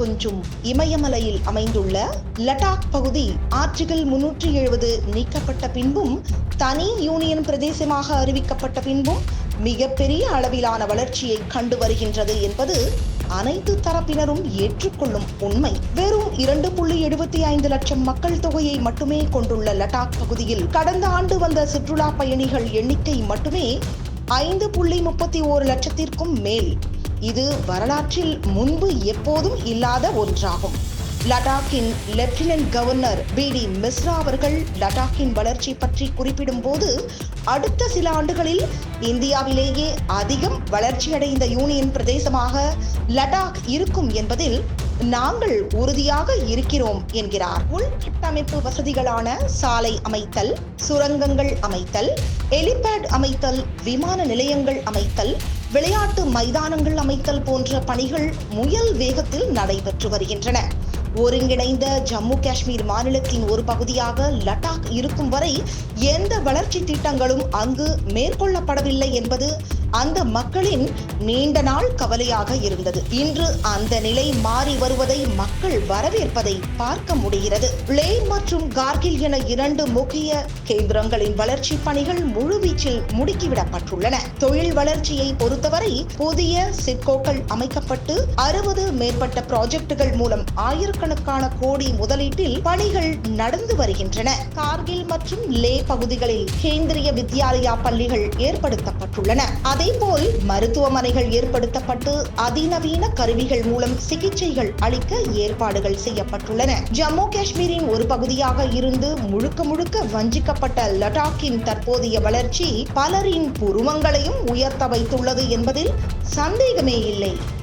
கொஞ்சும் இமயமலையில் அமைந்துள்ள லடாக் பகுதி ஆர்டிகல் முன்னூற்றி எழுபது நீக்கப்பட்ட பின்பும் தனி யூனியன் பிரதேசமாக அறிவிக்கப்பட்ட பின்பும் மிகப்பெரிய அளவிலான வளர்ச்சியை கண்டு வருகின்றது என்பது அனைத்து தரப்பினரும் ஏற்றுக்கொள்ளும் உண்மை. வெறும் இரண்டு புள்ளி எழுபத்தி ஐந்து லட்சம் மக்கள் தொகையை மட்டுமே கொண்டுள்ள லடாக் பகுதியில் கடந்த ஆண்டு வந்த சுற்றுலா பயணிகள் எண்ணிக்கை மட்டுமே ஐந்து புள்ளி முப்பத்தி ஓரு லட்சத்திற்கும் மேல். இது வரலாற்றில் முன்பு எப்போதும் இல்லாத ஒன்றாகும். லடாக்கின் lieutenant governor B D. Mishra அவர்கள் லடாக்கின் வளர்ச்சி பற்றி குறிப்பிடும்போது அடுத்த சில ஆண்டுகளில் இந்தியாவிலேயே அதிகம் வளர்ச்சியடைந்த யூனியன் பிரதேசமாக லடாக் இருக்கும் என்பதில் நாங்கள் உறுதியாக இருக்கிறோம் என்கிறார். உள்கட்டமைப்பு வசதிகளான சாலை அமைத்தல் சுரங்கங்கள் அமைத்தல் எலிபேட் அமைத்தல் விமான நிலையங்கள் அமைத்தல் விளையாட்டு மைதானங்கள் அமைத்தல் போன்ற பணிகள் முயல் வேகத்தில் நடைபெற்று வருகின்றன. ஒருங்கிணைந்த ஜம்மு காஷ்மீர் மாநிலத்தின் ஒரு பகுதியாக லடாக் இருக்கும் வரை எந்த வளர்ச்சி திட்டங்களும் அங்கு மேற்கொள்ளப்படவில்லை என்பது அந்த மக்களின் நீண்ட நாள் கவலையாக இருந்தது. இன்று அந்த நிலை மாறி வருவதை மக்கள் வரவேற்பதை பார்க்க முடிகிறது. லே மற்றும் கார்கில் என இரண்டு முக்கிய கேந்திரங்களின் வளர்ச்சி பணிகள் முழுவீச்சில் முடுக்கிவிடப்பட்டுள்ளன. தொழில் வளர்ச்சியை பொறுத்தவரை புதிய சிட்கோக்கள் அமைக்கப்பட்டு அறுபது மேற்பட்ட ப்ராஜெக்டுகள் மூலம் ஆயிரக்கணக்கான கோடி முதலீட்டில் பணிகள் நடந்து வருகின்றன. கார்கில் மற்றும் லே பகுதிகளில் கேந்திரிய வித்யாலயா பள்ளிகள் ஏற்படுத்தப்பட்டுள்ளன. அதேபோல் மருத்துவமனைகள் ஏற்படுத்தப்பட்டு அதிநவீன கருவிகள் மூலம் சிகிச்சைகள் அளிக்க ஏற்பாடுகள் செய்யப்பட்டுள்ளன. ஜம்மு காஷ்மீரின் ஒரு பகுதியாக இருந்து முழுக்க முழுக்க வஞ்சிக்கப்பட்ட லடாக்கின் தற்போதைய வளர்ச்சி பலரின் புருவங்களையும் உயர்த்த வைத்துள்ளது என்பதில் சந்தேகமே இல்லை.